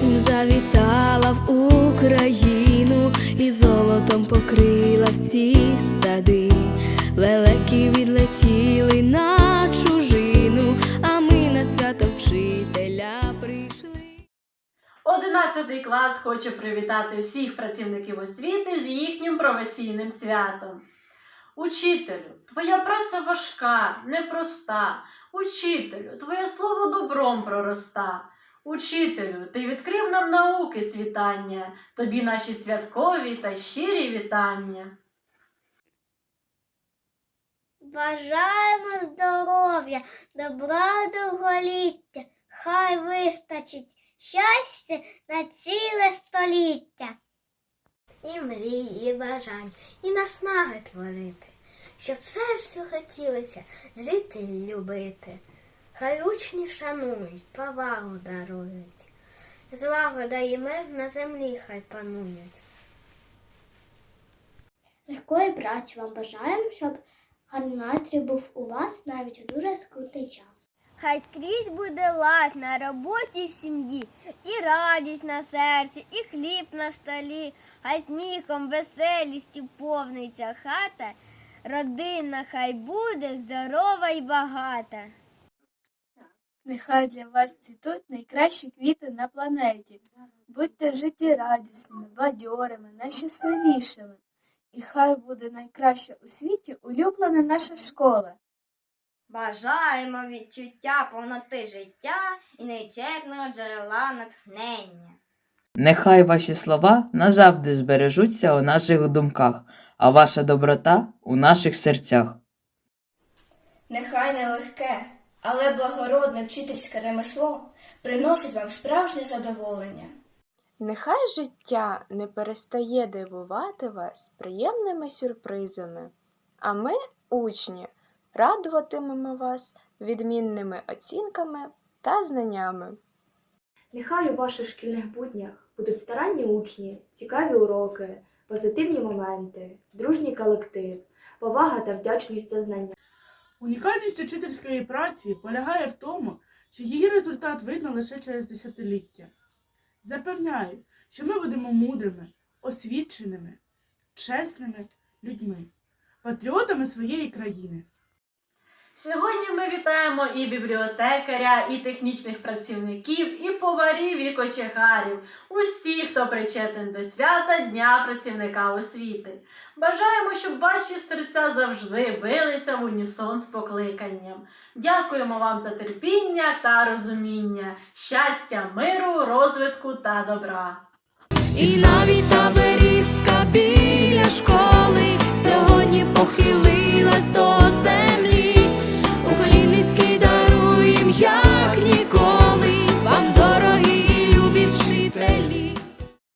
Осінь завітала в Україну і золотом покрила всі сади. Лелеки відлетіли на чужину, а ми на свято вчителя прийшли. Одинадцятий клас хоче привітати всіх працівників освіти з їхнім професійним святом. Учителю, твоя праця важка, непроста. Учителю, твоє слово добром пророста. Учителю, ти відкрив нам науки світання, тобі наші святкові та щирі вітання. Бажаємо здоров'я, добра довголіття, хай вистачить щастя на ціле століття. І мрій, і бажань, і наснаги творити, щоб серцю хотілося жити й любити. Хай учні шанують, повагу дарують, злагода і мир на землі хай панують. Легкої праці вам бажаємо, щоб гарний настрій був у вас навіть у дуже скрутий час. Хай скрізь буде лад на роботі і в сім'ї, і радість на серці, і хліб на столі, хай сміхом, веселістю повниться хата, родина хай буде здорова і багата. Нехай для вас цвітуть найкращі квіти на планеті. Будьте життєрадісними, бадьорими, найщасливішими. І хай буде найкраща у світі улюблена наша школа. Бажаємо відчуття повноти життя і нечепного джерела натхнення. Нехай ваші слова назавжди збережуться у наших думках, а ваша доброта у наших серцях. Нехай нелегке, але благородне вчительське ремесло приносить вам справжнє задоволення. Нехай життя не перестає дивувати вас приємними сюрпризами, а ми, учні, радуватимемо вас відмінними оцінками та знаннями. Нехай у ваших шкільних буднях будуть старанні учні, цікаві уроки, позитивні моменти, дружній колектив, повага та вдячність за знання. Унікальність учительської праці полягає в тому, що її результат видно лише через десятиліття. Запевняю, що ми будемо мудрими, освіченими, чесними людьми, патріотами своєї країни. Сьогодні ми вітаємо і бібліотекаря, і технічних працівників, і поварів, і кочегарів, усіх, хто причетен до свята Дня працівника освіти. Бажаємо, щоб ваші серця завжди билися в унісон з покликанням. Дякуємо вам за терпіння та розуміння, щастя, миру, розвитку та добра. І навіть та берізка біля школи сьогодні похилилась до